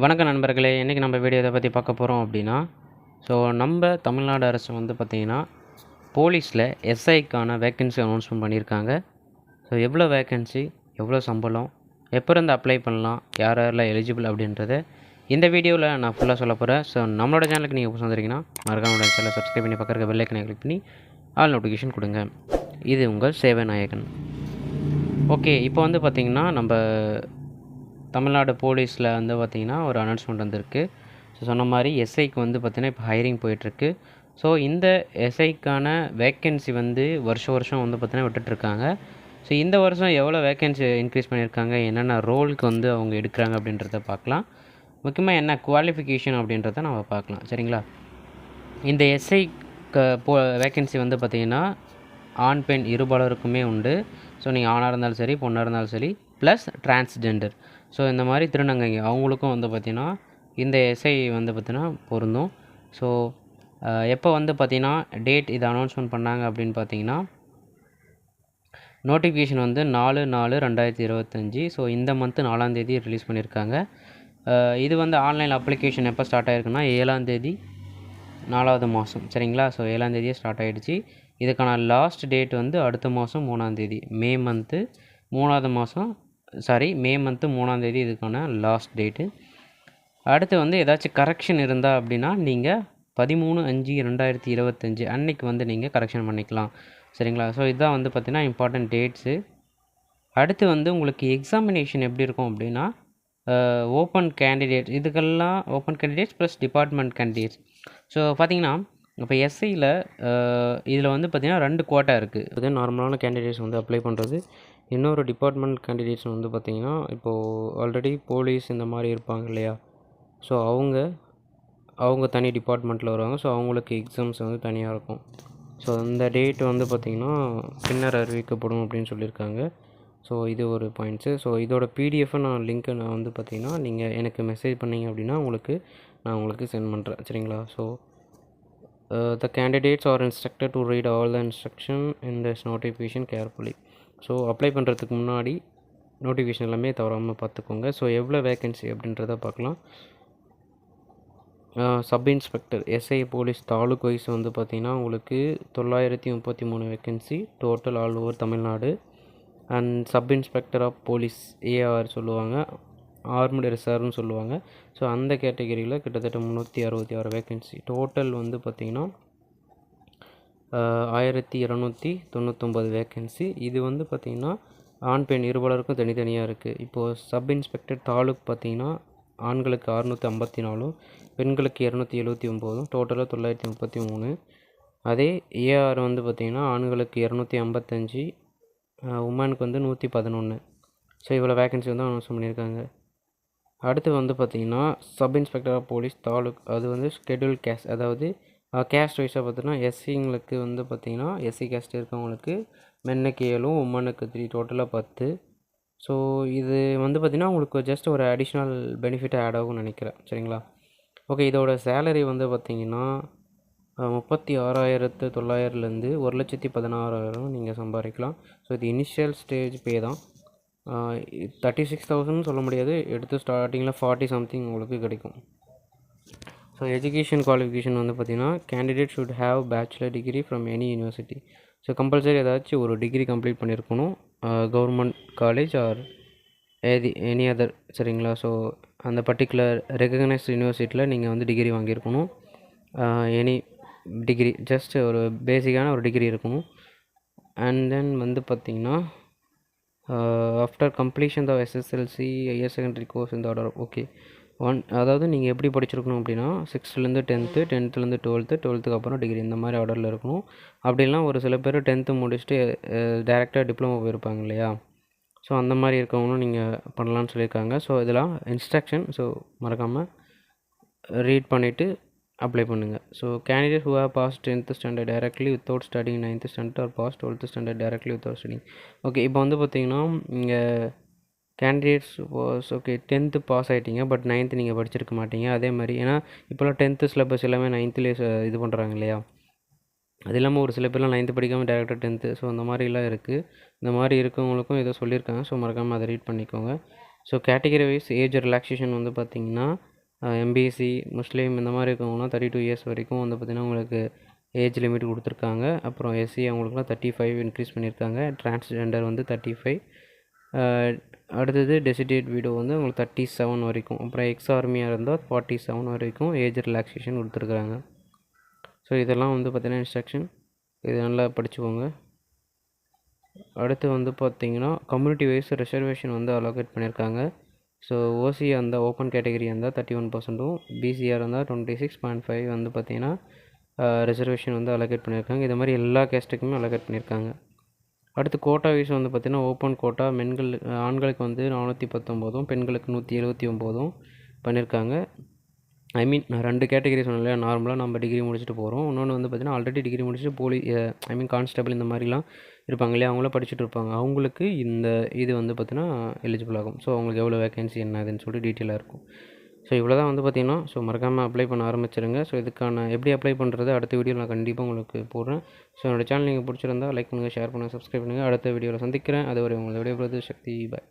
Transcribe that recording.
வணக்கம் நண்பர்களே இன்றைக்கி நம்ம வீடியோ இதை பற்றி பார்க்க போகிறோம் அப்படின்னா ஸோ நம்ம தமிழ்நாடு அரசு வந்து பார்த்திங்கன்னா போலீஸில் எஸ்ஐக்கான வேக்கன்சி அனௌன்ஸ்மெண்ட் பண்ணியிருக்காங்க. ஸோ எவ்வளோ வேக்கன்சி எவ்வளோ சம்பளம் எப்போ இருந்து அப்ளை பண்ணலாம் யார் யாரெல்லாம் எலிஜிபிள் அப்படின்றத இந்த வீடியோவில் நான் ஃபுல்லாக சொல்ல போகிறேன் ஸோ நம்மளோட சேனலுக்கு நீங்கள் புதுசு வந்திருக்கீங்கன்னா மறக்காம சேனலை சப்ஸ்கிரைப் பண்ணி பக்கத்தில் பெல் கிளிக் பண்ணி ஆல் நோட்டிஃபிகேஷன் கொடுங்க. இது உங்கள் சேவை நாயகன். ஓகே இப்போ வந்து பார்த்திங்கன்னா நம்ம தமிழ்நாடு போலீஸில் வந்து பார்த்திங்கன்னா ஒரு அனௌன்ஸ்மெண்ட் வந்திருக்கு. ஸோ சொன்ன மாதிரி எஸ்ஐக்கு வந்து பார்த்திங்கன்னா இப்போ ஹைரிங் போயிட்டுருக்கு. ஸோ இந்த எஸ்ஐக்கான வேக்கன்சி வந்து வருஷம் வருஷம் வந்து பார்த்திங்கன்னா விட்டுட்ருக்காங்க ஸோ இந்த வருஷம் எவ்வளோ வேக்கன்சி இன்க்ரீஸ் பண்ணியிருக்காங்க? என்னென்ன ரோலுக்கு வந்து அவங்க எடுக்கிறாங்க அப்படின்றத பார்க்கலாம். முக்கியமாக என்ன குவாலிஃபிகேஷன் அப்படின்றத நம்ம பார்க்கலாம். சரிங்களா? இந்த எஸ்ஐ க போ வேக்கன்சி வந்து பார்த்திங்கன்னா ஆண் பெண் இருபாலருக்குமே உண்டு. ஸோ நீங்கள் ஆணாக இருந்தாலும் சரி பொண்ணாக இருந்தாலும் சரி ப்ளஸ் டிரான்ஸ்ஜெண்டர் ஸோ இந்த மாதிரி திருநங்கைங்க அவங்களுக்கும் வந்து பார்த்திங்கன்னா இந்த எஸ்ஐ வந்து பார்த்திங்கன்னா பொருந்தும். ஸோ எப்போ வந்து பார்த்திங்கன்னா டேட் இதை அனௌன்ஸ்மெண்ட் பண்ணாங்க அப்படின்னு பார்த்தீங்கன்னா நோட்டிஃபிகேஷன் வந்து நாலு நாலு ரெண்டாயிரத்தி இருபத்தஞ்சி. ஸோ இந்த மந்த்து நாலாந்தேதி ரிலீஸ் பண்ணியிருக்காங்க இது வந்து ஆன்லைன் அப்ளிகேஷன் எப்போ ஸ்டார்ட் ஆகிருக்குன்னா ஏழாந்தேதி நாலாவது மாதம் சரிங்களா? ஸோ ஏழாந்தேதியே ஸ்டார்ட் ஆகிடுச்சு இதுக்கான லாஸ்ட் டேட் வந்து அடுத்த மாதம் மூணாந்தேதி மே மந்த்து மூணாவது மாதம் சாரி மே மந்த்து மூணாந்தேதி இதுக்கான லாஸ்ட் டேட்டு அடுத்து வந்து ஏதாச்சும் கரெக்ஷன் இருந்தால் அப்படின்னா நீங்கள் பதிமூணு அஞ்சு ரெண்டாயிரத்தி இருபத்தஞ்சி அன்னைக்கு வந்து நீங்கள் கரெக்ஷன் பண்ணிக்கலாம். சரிங்களா? ஸோ இதுதான் வந்து பார்த்திங்கன்னா இம்பார்ட்டன்ட் டேட்ஸு அடுத்து வந்து உங்களுக்கு எக்ஸாமினேஷன் எப்படி இருக்கும் அப்படின்னா ஓப்பன் கேண்டிடேட் இதுக்கெல்லாம் open candidates plus department candidates so பார்த்தீங்கன்னா இப்போ எஸ்ஐயில் இதில் வந்து பார்த்திங்கன்னா ரெண்டு கோட்டா இருக்குது இது நார்மலான கேண்டிடேட்ஸ் வந்து அப்ளை பண்ணுறது இன்னொரு டிபார்ட்மெண்ட் கேண்டிடேட்ஸ் வந்து பார்த்திங்கன்னா இப்போது ஆல்ரெடி போலீஸ் இந்த மாதிரி இருப்பாங்க இல்லையா? ஸோ அவங்க அவங்க தனி டிபார்ட்மெண்ட்டில் வருவாங்க. ஸோ அவங்களுக்கு எக்ஸாம்ஸ் வந்து தனியாக இருக்கும். ஸோ அந்த டேட் வந்து பார்த்திங்கன்னா பின்னர் அறிவிக்கப்படும் அப்படின்னு சொல்லியிருக்காங்க. ஸோ இது ஒரு பாயிண்ட்ஸு ஸோ இதோட பிடிஎஃபை நான் லிங்க்கை நான் வந்து பார்த்திங்கன்னா நீங்கள் எனக்கு மெசேஜ் பண்ணீங்க அப்படின்னா உங்களுக்கு நான் உங்களுக்கு சென்ட் பண்ணுறேன் சரிங்களா? So the candidates are instructed to read all the instruction in this notification carefully so apply பண்ணுறதுக்கு முன்னாடி நோட்டிஃபிகேஷன் எல்லாமே தவறாமல் பார்த்துக்கோங்க. ஸோ எவ்வளோ வேகன்சி அப்படின்றத பார்க்கலாம். Sub inspector SI police taluk wise வந்து பார்த்திங்கன்னா உங்களுக்கு தொள்ளாயிரத்தி முப்பத்தி மூணு vacancy total all over Tamil Nadu. And sub inspector of police AR சொல்லுவாங்க. ஆர்மடு ரிசர்வ்னு சொல்லுவாங்க. ஸோ அந்த கேட்டகரியில் கிட்டத்தட்ட முந்நூற்றி அறுபத்தி ஆறு வேக்கன்சி டோட்டல் வந்து பார்த்திங்கன்னா ஆயிரத்தி இரநூத்தி தொண்ணூத்தொம்பது வேக்கன்சி இது வந்து பார்த்திங்கன்னா ஆண் பெண் இருபாலருக்கும் தனித்தனியாக இருக்குது இப்போது சப் இன்ஸ்பெக்டர் தாலுக் பார்த்திங்கன்னா ஆண்களுக்கு அறுநூற்றி ஐம்பத்தி நாலும் பெண்களுக்கு இரநூத்தி எழுபத்தி ஒம்போதும் டோட்டலாக தொள்ளாயிரத்தி முப்பத்தி மூணு. அதே ஏஆர் வந்து பார்த்திங்கன்னா ஆண்களுக்கு இரநூத்தி ஐம்பத்தஞ்சு உமனுக்கு வந்து நூற்றி பதினொன்று ஸோ இவ்வளோ வேக்கன்சி வந்து அனௌன்ஸ் பண்ணியிருக்காங்க. அடுத்து வந்து பார்த்திங்கன்னா sub inspector of police taluk அது வந்து ஷெட்யூல் கேஸ் அதாவது கேஸ்ட் வைஸாக பார்த்தோன்னா எஸ்சிங்களுக்கு வந்து பார்த்திங்கன்னா எஸ்சி கேஸ்ட் இருக்கவங்களுக்கு மென்னுக்கு ஏழும் உமனுக்கு த்ரீ டோட்டலாக பத்து. ஸோ இது வந்து பார்த்திங்கன்னா உங்களுக்கு ஜஸ்ட் ஒரு அடிஷ்னல் பெனிஃபிட் ஆட் ஆகும்னு நினைக்கிறேன். சரிங்களா? ஓகே இதோட சேலரி வந்து பார்த்திங்கன்னா முப்பத்தி ஆறாயிரத்து தொள்ளாயிரத்துலேருந்து ஒரு லட்சத்தி பதினாறாயிரம் நீங்கள் சம்பாதிக்கலாம். ஸோ இது இனிஷியல் ஸ்டேஜ் பே தான். தேர்ட்டி சிக்ஸ் தௌசண்ட் சொல்ல முடியாது. எடுத்து ஸ்டார்டிங்கில் ஃபார்ட்டி சம்திங் உங்களுக்கு கிடைக்கும். ஸோ எஜுகேஷன் குவாலிஃபிகேஷன் வந்து பார்த்திங்கன்னா candidate should have bachelor degree from any university so compulsory ஏதாச்சும் ஒரு டிகிரி கம்ப்ளீட் பண்ணியிருக்கணும் government college or ITI any other சரிங்களா? ஸோ அந்த பர்டிகுலர் ரெகக்னைஸ்ட் யூனிவர்சிட்டியில் நீங்கள் வந்து டிகிரி வாங்கியிருக்கணும். எனி டிகிரி ஜஸ்ட் ஒரு பேசிக்கான ஒரு டிகிரி இருக்கணும். அண்ட் தென் வந்து பார்த்திங்கன்னா after completion the SSLC higher secondary course இந்த ஆர்டர் ஓகே ஒன் அதாவது நீங்கள் எப்படி படிச்சிருக்கணும் அப்படின்னா சிக்ஸ்த்துலேருந்து டென்த்து டென்த்துலேருந்து டுவெல்த்து டுவெல்த்துக்கு அப்புறம் டிகிரி இந்த மாதிரி ஆர்டரில் இருக்கணும். அப்படிலாம் ஒரு சில பேர் டென்த்து முடிச்சுட்டு டேரெக்டாக டிப்ளமோ போயிருப்பாங்க இல்லையா? ஸோ அந்த மாதிரி இருக்கவங்களும் நீங்கள் பண்ணலான்னு சொல்லியிருக்காங்க. ஸோ இதெல்லாம் இன்ஸ்ட்ரக்ஷன் ஸோ மறக்காமல் ரீட் பண்ணிவிட்டு அப்ளை பண்ணுங்கள் so candidate who have pass tenth standard directly without studying ninth standard or pass twelfth standard directly without studying okay இப்போ வந்து பார்த்தீங்கன்னா இங்கே candidates was okay tenth pass ஆகிட்டீங்க but ninth நீங்கள் படிச்சிருக்க மாட்டீங்க. அதே மாதிரி ஏன்னா இப்போலாம் டென்த்து சிலபஸ் எல்லாமே நைன்த்துலேயே இது பண்ணுறாங்க இல்லையா? அது இல்லாமல் ஒரு சில பேர்லாம் நைன்த்து படிக்காமல் டேரெக்டாக டென்த்து ஸோ அந்த மாதிரிலாம் இருக்குது இந்த மாதிரி இருக்கவங்களுக்கும் ஏதோ சொல்லியிருக்காங்க ஸோ மறக்காமல் அதை ரீட் பண்ணிக்கோங்க. So category wise age relaxation வந்து பார்த்திங்கன்னா எம்பிஎஸ்சி முஸ்லீம் இந்த மாதிரி இருக்கவங்களாம் தேர்ட்டி டூ இயர்ஸ் வரைக்கும் வந்து பார்த்திங்கன்னா உங்களுக்கு ஏஜ் லிமிட் கொடுத்துருக்காங்க. அப்புறம் எஸ்சி அவங்களுக்குலாம் தேர்ட்டி ஃபைவ் இன்க்ரீஸ் பண்ணியிருக்காங்க. டிரான்ஸ்ஜெண்டர் வந்து தேர்ட்டி ஃபைவ் அடுத்தது டெசிடேட் வீடோ வந்து உங்களுக்கு தேர்ட்டி செவன் வரைக்கும். அப்புறம் எக்ஸ் ஆர்மியாக இருந்தால் ஃபார்ட்டி செவன் வரைக்கும் ஏஜ் ரிலாக்ஸேஷன் கொடுத்துருக்குறாங்க. ஸோ இதெல்லாம் வந்து பார்த்திங்கன்னா இன்ஸ்ட்ரக்ஷன் இது நல்லா படிச்சுக்கோங்க. அடுத்து வந்து பார்த்திங்கன்னா கம்யூனிட்டி வைஸ் ரிசர்வேஷன் வந்து அலோகேட் பண்ணியிருக்காங்க. ஸோ ஓசியாக இருந்தால் ஓப்பன் கேட்டகரி இருந்தால் தேர்ட்டி ஒன் பர்சன்ட்டும் பிசிஆர் இருந்தால் டுவெண்ட்டி சிக்ஸ் பாயிண்ட் ஃபைவ் வந்து பார்த்திங்கன்னா ரிசர்வேஷன் வந்து அலோகேட் பண்ணியிருக்காங்க. இது மாதிரி எல்லா கேஸ்ட்டுக்குமே அலோகேட் பண்ணியிருக்காங்க. அடுத்து கோட்டா வைஸ் வந்து பார்த்திங்கன்னா ஓப்பன் கோட்டா. மென்கள் ஆண்களுக்கு வந்து நானூற்றி பத்தொம்போதும் பெண்களுக்கு நூற்றி எழுபத்தி ஒம்போதும் பண்ணியிருக்காங்க. ஐ மீன் நான் ரெண்டு கேட்டகரி சொன்னேன் இல்லையா? நார்மலாக நம்ம டிகிரி முடிச்சுட்டு போகிறோம் இன்னொன்று வந்து பார்த்திங்கன்னா ஆல்ரெடி டிகிரி முடிச்சுட்டு போலி ஐ மீன் கான்ஸ்டபிள் இந்த மாதிரிலாம் இருப்பாங்க இல்லையா? அவங்களாம் படிச்சுட்டு இருப்பாங்க. அவங்களுக்கு இந்த இது வந்து பார்த்திங்கன்னா எலிஜிபிள் ஆகும். ஸோ அவங்களுக்கு எவ்வளோ வேகன்சி என்ன அதுன்னு சொல்லிட்டு டீட்டெயிலாக இருக்கும். ஸோ இவ்வளோ தான் வந்து பார்த்திங்கன்னா ஸோ மறக்காமல் அப்ளை பண்ண ஆரம்பிச்சிருங்க. ஸோ இதுக்கான எப்படி அப்ளை பண்ணுறது அடுத்த வீடியோவில் நான் கண்டிப்பாக உங்களுக்கு போடுறேன். ஸோ என்னோடய சேனல் நீங்கள் பிடிச்சிருந்தா லைக் பண்ணுங்கள் ஷேர் பண்ணுங்கள் சப்ஸ்கிரைப் பண்ணுங்கள் அடுத்த வீடியோவில் சந்திக்கிறேன். அதுவரை உங்களை விடைபெறுவது சக்தி. பாய்